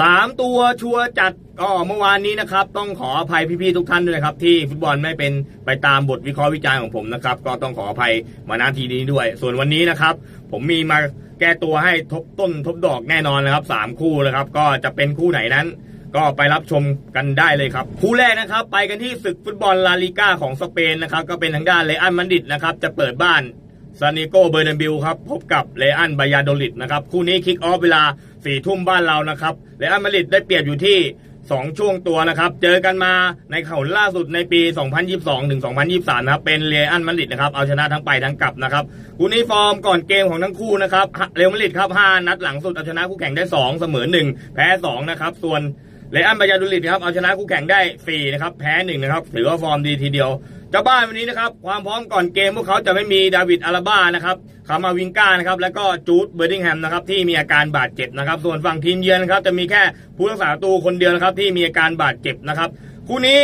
สามตัวชัวร์จัดก็เมื่อวานนี้นะครับ ต้องขออภัยพี่ๆทุกท่านด้วยนะครับ ที่ฟุตบอลไม่เป็นไปตามบทวิเคราะห์วิจารณ์ของผมนะครับ ก็ต้องขออภัยมาณทีนี้ด้วย ส่วนวันนี้นะครับ ผมมีมาแก้ตัวให้ทบต้นทบดอกแน่นอนนะครับสามคู่นะครับ ก็จะเป็นคู่ไหนนั้น ก็ไปรับชมกันได้เลยครับ คู่แรกนะครับ ไปกันที่ศึกฟุตบอลลาลิก้าของสเปนนะครับ ก็เป็นทางด้านเลอันมันดิดนะครับ จะเปิดบ้าน ซานิโกเบอร์นาบิลครับพบกับเลอันบายาโดลิดนะครับคู่นี้คิกออฟเวลาสี่ทุ่มบ้านเรานะครับเลอันมาริดได้เปรียบอยู่ที่ 2 ช่วงตัวนะครับเจอกันมาในข่าวล่าสุดในปี 2022 ถึง 2023 นะครับเป็นเรอัลมาริดนะครับเอาชนะทั้งไปทั้งกลับนะครับคู่นี้ฟอร์มก่อนเกมของทั้งคู่นะครับเรอัลมาริดครับ 5 นัดหลังสุดเอาชนะคู่แข่งได้ 2 เสมอ 1 แพ้ 2 นะครับส่วน เรอัลบายาดูลิดครับเอาชนะคู่แข่งได้4นะครับแพ้1นะครับถือว่าฟอร์มดีทีเดียวเจ้าบ้านวันนี้นะครับความพร้อมก่อนเกมพวกเขาจะไม่มีดาวิดอาราบ้านะครับคามาวิงก้านะครับแล้วก็จูดเบอร์ดิงแฮมนะครับที่มีอาการบาดเจ็บนะครับส่วนฝั่งทีมเยือนนะครับจะมีแค่ผู้รักษาประตูคนเดียวนะครับที่มีอาการบาดเจ็บนะครับคู่นี้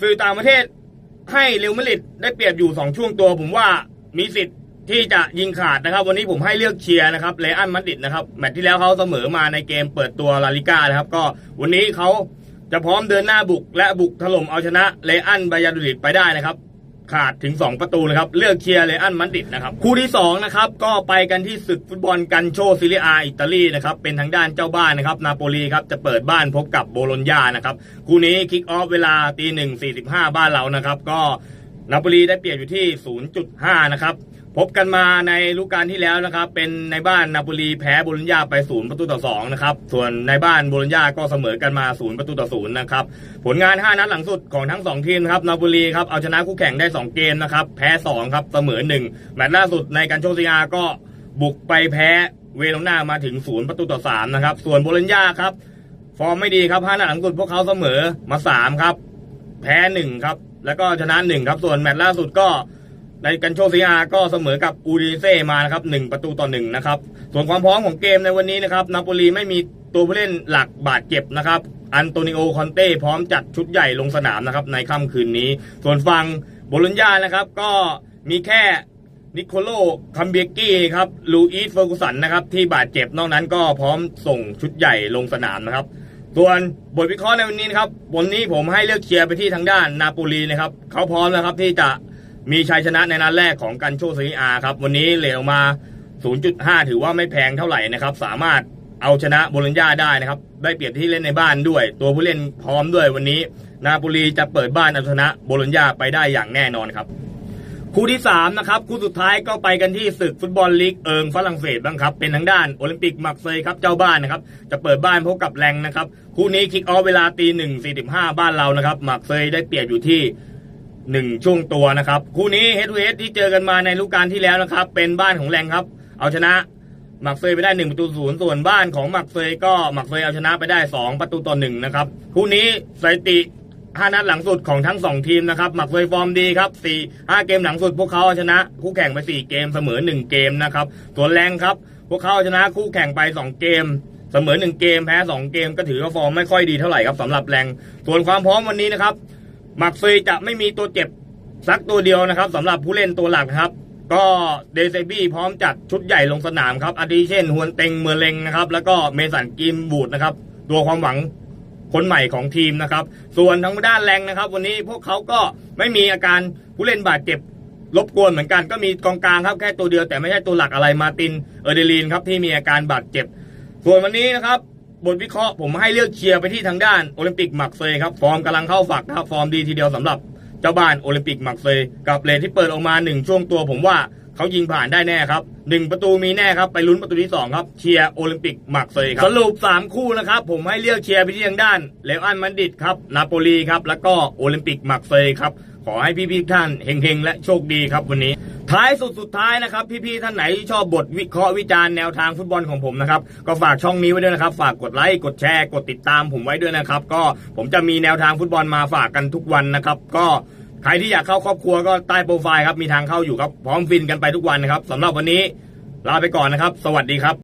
สื่อต่างประเทศให้เรอัลมาดริดได้เปรียบอยู่ 2 ช่วงตัว ผมว่ามีสิทธิ์ ที่จะยิงขาดนะครับ วันนี้ผมให้เลือกเชียร์นะครับเรอัลมาดริดนะครับแมตช์ที่แล้วเขาเสมอมาในเกมเปิดตัวลาลิก้านะครับ ก็วันนี้เขาจะพร้อมเดินหน้าบุกและบุกถล่มเอาชนะเรอัลบายาดูริดไปได้นะครับ ขาดถึง 2 ประตูนะครับ เลือกเชียร์เลอันมันดิดนะครับ คู่ที่2นะครับก็ไปกันที่ศึกฟุตบอลกันโชซิลิอาอิตาลีนะครับเป็นทางด้านเจ้าบ้านนะครับนาโปลีครับจะเปิดบ้านพบกับโบโลญญานะครับคู่นี้คิกออฟเวลาตีหนึ่งสี่สิบห้าบ้านเรานะครับ ก็นาโปลีได้เปรียบอยู่ที่ 0.5 นะครับ พบกันมาในฤดูกาลที่แล้วนะครับ เป็นในบ้านนาโปลีแพ้โบโลญญาไปศูนย์ประตูต่อสองนะครับ ส่วนในบ้านโบโลญญาก็เสมอกันมาศูนย์ประตูต่อศูนย์นะครับ ผลงาน 5 นัดหลังสุดของทั้ง 2 ทีมนครับนาโปลีครับเอาชนะคู่แข่งได้ 2 เกมนะครับ แพ้ 2 ครับเสมอ 1 แมตช์ล่าสุดในการโชซิอาก็บุกไปแพ้เวโรนามาถึงศูนย์ประตูต่อ3นะครับ ส่วนโบโลญญาครับ ฟอร์มไม่ดีครับ5นัดหลังสุดพวกเขาเสมอมา3ครับ แพ้1ครับ แล้วก็ชนะ1ครับ ส่วนแมตช์ล่าสุดก็ ในกันโชซิอาก็เสมอกับอูดิเซ่มานะครับหนึ่งประตูต่อหนึ่งนะครับ ส่วนความพร้อมของเกมในวันนี้นะครับนาโปลีไม่มีตัวผู้เล่นหลักบาดเจ็บนะครับ อันโตนิโอคอนเต้พร้อมจัดชุดใหญ่ลงสนามนะครับในค่ำคืนนี้ ส่วนฝั่งโบลญญานะครับก็มีแค่นิโคโลคัมเบียกี้ครับลูอิสเฟอร์กุสันนะครับที่บาดเจ็บนอกนั้นก็พร้อมส่งชุดใหญ่ลงสนามนะครับส่วนบทวิเคราะห์ในวันนี้นะครับวันนี้ผมให้เลือกเชียร์ไปที่ทางด้านนาโปลีนะครับเขาพร้อมนะครับที่จะ มีชัยชนะในนัดแรกของกันโชซีอาครับวันนี้เหลทออกมา 0.5 ถือว่าไม่แพงเท่าไหร่นะครับ สามารถเอาชนะโบลญญาได้นะครับ ได้เปรียบที่เล่นในบ้านด้วย ตัวผู้เล่นพร้อมด้วยวันนี้ นาโปลีจะเปิดบ้านเอาชนะโบลญญาไปได้อย่างแน่นอนครับคู่ที่3นะครับคู่สุดท้ายก็ไปกันที่ศึกฟุตบอลลีกเอิงฝรั่งเศสบ้างครับ เป็นทางด้านโอลิมปิกมักเซยครับเจ้าบ้านนะครับ จะเปิดบ้านพบกับแรงนะครับ คู่นี้คิกออฟเวลาตีหนึ่งสี่สิบห้าบ้านเรานะครับมักเซยได้เปรียบอยู่ที่ หนึ่งช่วงตัวนะครับ คู่นี้เฮดทูเฮดที่เจอกันมาในฤดูกาลที่แล้วนะครับ เป็นบ้านของแรงครับ เอาชนะหมักเซยไปได้หนึ่งประตูศูนย์ส่วนบ้านของหมักเซยก็หมักเซยเอาชนะไปได้สองประตูต่อหนึ่งนะครับคู่นี้สถิติห้านัดหลังสุดของทั้งสองทีมนะครับหมักเซยฟอร์มดีครับสี่ห้าเกมหลังสุดพวกเขาเอาชนะคู่แข่งไปสี่เกมเสมอหนึ่งเกมนะครับส่วนแรงครับ พวกเขาเอาชนะคู่แข่งไปสองเกมเสมอหนึ่งเกมแพ้สองเกมก็ถือว่าฟอร์มไม่ค่อยดีเท่าไหร่ครับสำหรับแรงส่วนความพร้อมวันนี้นะครับ มักซยจะไม่มีตัวเจ็บสักตัวเดียวนะครับสำหรับผู้เล่นตัวหลักครับ ก็เดซบี้พร้อมจัดชุดใหญ่ลงสนามครับอาทิเช่นฮวนเต็งเมอร์เลงนะครับ แล้วก็เมสันกิมบูดนะครับ ตัวความหวังคนใหม่ของทีมนะครับ ส่วนทางด้านแรงนะครับ วันนี้พวกเขาก็ไม่มีอาการผู้เล่นบาดเจ็บรบกวนเหมือนกันก็มีกองกลางครับแค่ตัวเดียวแต่ไม่ใช่ตัวหลักอะไรมาตินเออร์เดลีนครับที่มีอาการบาดเจ็บ ส่วนวันนี้นะครับ บทวิเคราะห์ผมให้เลือกเชียร์ไปที่ทางด้านโอลิมปิกมักเซย์ครับ ฟอร์มกำลังเข้าฝักนะครับ ฟอร์มดีทีเดียวสำหรับเจ้าบ้านโอลิมปิกมักเซย์กับเลนที่เปิดออกมาหนึ่งช่วงตัวผมว่าเขายิงผ่านได้แน่ครับหนึ่งประตูมีแน่ครับ ไปลุ้นประตูที่สองครับ เชียร์โอลิมปิกมักเซย์ครับสรุปสามคู่นะครับ ผมให้เลือกเชียร์ไปที่ทางด้านเลอันมันดิดครับนาโปลีครับแล้วก็โอลิมปิกมักเซย์ครับ ขอให้พี่ๆท่านเฮงๆและโชคดีครับวันนี้ ท้ายสุดสุดท้ายนะครับพี่ๆท่านไหนที่ชอบบทวิเคราะห์วิจารณ์แนวทางฟุตบอลของผมนะครับก็ฝากช่องนี้ไว้ด้วยนะครับ ฝากกดไลค์กดแชร์กดติดตามผมไว้ด้วยนะครับ ก็ผมจะมีแนวทางฟุตบอลมาฝากกันทุกวันนะครับ ก็ใครที่อยากเข้าครอบครัวก็ใต้โปรไฟล์ครับมีทางเข้าอยู่ครับพร้อมฟินกันไปทุกวันนะครับสำหรับวันนี้ลาไปก่อนนะครับ สวัสดีครับ